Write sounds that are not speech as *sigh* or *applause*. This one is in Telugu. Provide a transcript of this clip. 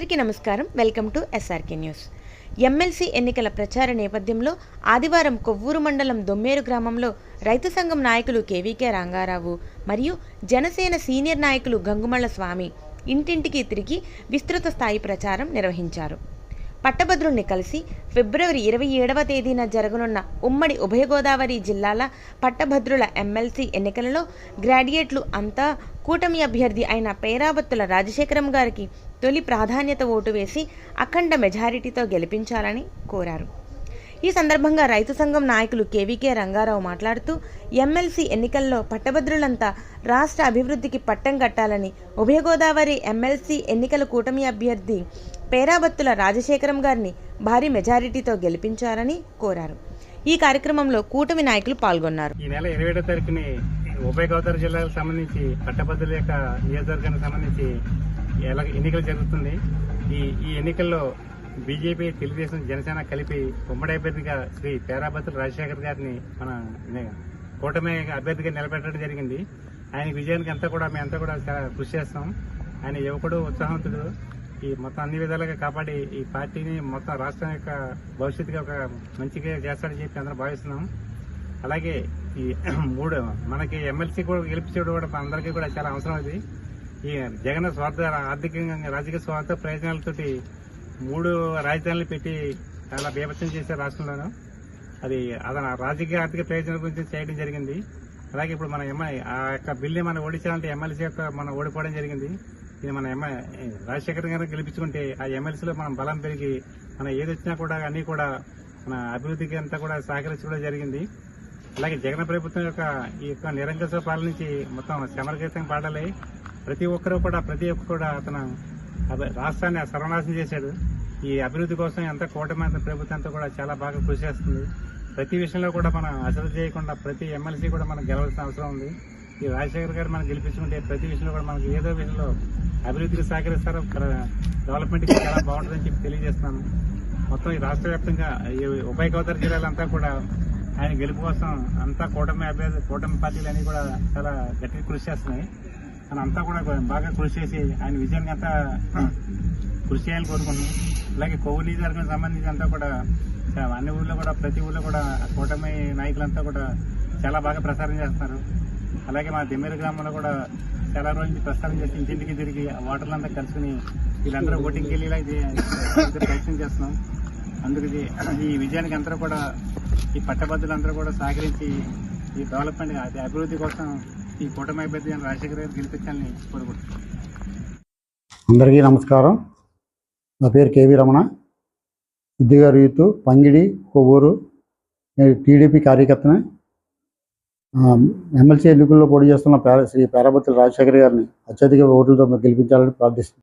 అందరికీ నమస్కారం. Welcome to SRK news. MLC ఎన్నికల ప్రచార నేపథ్యంలో ఆదివారం కొవ్వూరు మండలం దొమ్మేరు గ్రామంలో రైతు సంఘం నాయకులు కేవీకే రంగారావు మరియు జనసేన సీనియర్ నాయకులు గంగుమళ్ళ స్వామి ఇంటింటికి తిరిగి విస్తృత స్థాయి ప్రచారం నిర్వహించారు. పట్టభద్రుణ్ణి కలిసి ఫిబ్రవరి ఇరవై ఏడవ తేదీన జరగనున్న ఉమ్మడి ఉభయ గోదావరి జిల్లాల పట్టభద్రుల ఎమ్మెల్సీ ఎన్నికలలో గ్రాడ్యుయేట్లు అంతా కూటమి అభ్యర్థి అయిన పేరాబత్తుల రాజశేఖరం గారికి తొలి ప్రాధాన్యత ఓటు వేసి అఖండ మెజారిటీతో గెలిపించాలని కోరారు. ఈ సందర్భంగా రైతు సంఘం నాయకులు కేవీకే రంగారావు మాట్లాడుతూ ఎమ్మెల్సీ ఎన్నికల్లో పట్టభద్రులంతా రాష్ట్ర అభివృద్ధికి పట్టం కట్టాలని ఉభయ గోదావరి ఎమ్మెల్సీ ఎన్నికల కూటమి అభ్యర్థి పేరాబత్తుల రాజశేఖరం గారిని భారీ మెజారిటీతో గెలిపించాలని కోరారు. ఈ కార్యక్రమంలో కూటమి నాయకులు పాల్గొన్నారు. ఈ నెల ఇరవై ఏడో తారీఖుని ఉభయ గోదావరి జిల్లాకు సంబంధించి పట్టభద్రుల యొక్క నియోజకవర్గానికి సంబంధించి ఎలా ఎన్నికలు జరుగుతుంది. ఈ ఈ ఎన్నికల్లో బీజేపీ తెలుగుదేశం జనసేన కలిపి ఉమ్మడి అభ్యర్థిగా శ్రీ పేరాభద్రుల రాజశేఖర్ గారిని మన కూటమి అభ్యర్థిగా నిలబెట్టడం జరిగింది. ఆయన విజయానికి అంతా కూడా మేమంతా కూడా చాలా కృషి చేస్తాం. ఆయన యువకుడు ఉత్సాహవంతుడు. ఈ మొత్తం అన్ని విధాలుగా కాపాడి ఈ పార్టీని మొత్తం రాష్ట్రం యొక్క భవిష్యత్తుగా ఒక మంచిగా చేస్తాడని చెప్పి అందరం భావిస్తున్నాం. అలాగే ఈ *clears throat* మూడు మనకి ఎమ్మెల్సీ కూడా గెలిపించడం కూడా అందరికీ కూడా చాలా అవసరం అది ఈ జగన్ స్వార్థ ఆర్థికంగా రాజకీయ స్వార్థ ప్రయోజనాలతోటి మూడు రాజధానులు పెట్టి చాలా బీభత్సం చేశారు రాష్ట్రంలోనూ. అది అదన రాజకీయ ఆర్థిక ప్రయోజనం గురించి చేయడం జరిగింది. అలాగే ఇప్పుడు మన ఎమ్మె ఆ యొక్క బిల్లు మనం ఓడించాలంటే ఎమ్మెల్సీ యొక్క మనం ఓడిపోవడం జరిగింది. ఇది మన ఎమ్మె రాజశేఖర్ గారు గెలిపించుకుంటే ఆ ఎమ్మెల్సీలో మనం బలం పెరిగి మన ఏది వచ్చినా కూడా అన్ని కూడా మన అభివృద్ధికి అంతా కూడా సహకరించడం జరిగింది. అలాగే జగన్ ప్రభుత్వం యొక్క ఈ యొక్క నిరంకుశ పాలన నుంచి మొత్తం సమరగీతం పాడాలి. ప్రతి ఒక్కరూ కూడా ప్రతి ఒక్కరు కూడా అతను రాష్ట్రాన్ని సర్వనాశనం చేశాడు. ఈ అభివృద్ధి కోసం ఎంత కూటమి అంత ప్రభుత్వం అంతా కూడా చాలా బాగా కృషి చేస్తుంది. ప్రతి విషయంలో కూడా మనం అసలు చేయకుండా ప్రతి ఎమ్మెల్సీ కూడా మనం గెలవాల్సిన అవసరం ఉంది. ఈ రాజశేఖర్ గారు మనం గెలిపించుకుంటే ప్రతి విషయంలో కూడా మనకి ఏదో విషయంలో అభివృద్ధికి సహకరిస్తారు. డెవలప్మెంట్కి చాలా బాగుంటుందని చెప్పి తెలియజేస్తున్నాను మొత్తం ఈ రాష్ట్ర వ్యాప్తంగా ఈ ఉభయ గోదావరి జిల్లాలంతా కూడా ఆయన గెలుపు కోసం అంతా కూటమి అభ్యర్థి కూటమి పార్టీలు అన్నీ కూడా చాలా గట్టిగా కృషి చేస్తున్నాయి. తను అంతా కూడా బాగా కృషి చేసి ఆయన విజయానికి అంతా కృషి చేయాలని కోరుకున్నాం అలాగే కొవ్వు నియోజకవర్గానికి సంబంధించి అంతా కూడా అన్ని ఊళ్ళో కూడా ప్రతి ఊళ్ళో కూడా ఆ కూటమి నాయకులంతా కూడా చాలా బాగా ప్రసారం చేస్తున్నారు. అలాగే మా దిమ్మేరు గ్రామంలో కూడా చాలా రోజుల నుంచి ప్రచారం చేసి ఇంటింటికి తిరిగి ఆ ఓటర్లంతా కలుసుకుని వీళ్ళందరూ ఓటింగ్కి వెళ్ళేలా ఇది ప్రయత్నం చేస్తున్నాం. అందుకు ఈ విజయానికి అందరూ కూడా ఈ పట్టభద్రులందరూ కూడా సహకరించి ఈ డెవలప్మెంట్ అది అభివృద్ధి కోసం ఈ కూటమి అభ్యర్థి రాజశేఖర గారు గెలిపించాలని కోరుకుంటున్నాను. అందరికీ నమస్కారం. నా పేరు కేవీ రమణ. సిద్ధిగారు యూత్ పంగిడి కొవ్వూరు. నేను టీడీపీ కార్యకర్తని. ఎమ్మెల్సీ ఎన్నికల్లో పోటీ చేస్తున్న శ్రీ పేరాపతి రాజశేఖర్ గారిని అత్యధిక ఓట్లతో గెలిపించాలని ప్రార్థిస్తున్నాను.